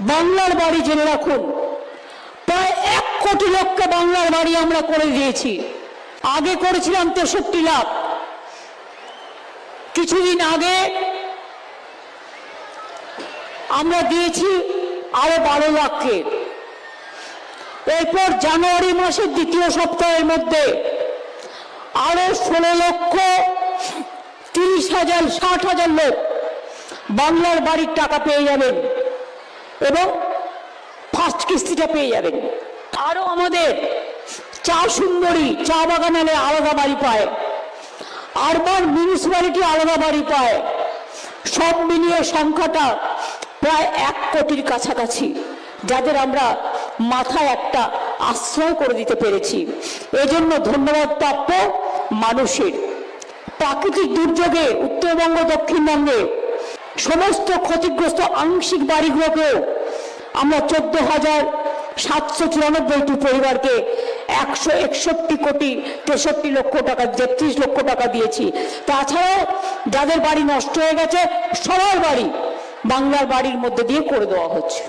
বাংলার বাড়ি জেনে রাখুন। প্রায় এক কোটি লোককে বাংলার বাড়ি আমরা করে দিয়েছি। আগে করেছিলাম তেষট্টি লাখ। কিছুদিন আগে আমরা দিয়েছি আরও বারো লাখকে। এরপর জানুয়ারি মাসের দ্বিতীয় সপ্তাহের মধ্যে আরও ষোলো লক্ষ তিরিশ হাজার, ষাট হাজার লোক বাংলার বাড়ির টাকা পেয়ে যাবেন। এবং ফার্স্ট কিস্তিটা পেয়ে যাবেন। আরও আমাদের চা সুন্দরী, চা বাগানালে আলাদা বাড়ি পায়। আরবান মিউনিসিপ্যালিটি আলাদা বাড়ি পায়। সব মিলিয়ে সংখ্যাটা প্রায় এক কোটির কাছাকাছি, যাদের আমরা মাথায় একটা আশ্রয় করে দিতে পেরেছি। এজন্য ধন্যবাদ প্রাপ্য মানুষের। প্রাকৃতিক দুর্যোগে উত্তরবঙ্গ দক্ষিণবঙ্গে সমস্ত ক্ষতিগ্রস্ত আংশিক বাড়িগুলোকেও আমরা চোদ্দ হাজার সাতশো চুরানব্বইটি পরিবারকে একশো একষট্টি কোটি তেষট্টি লক্ষ টাকা, তেত্রিশ লক্ষ টাকা দিয়েছি। তাছাড়াও যাদের বাড়ি নষ্ট হয়ে গেছে, সবার বাড়ি বাংলার বাড়ির মধ্যে দিয়ে করে দেওয়া হচ্ছে।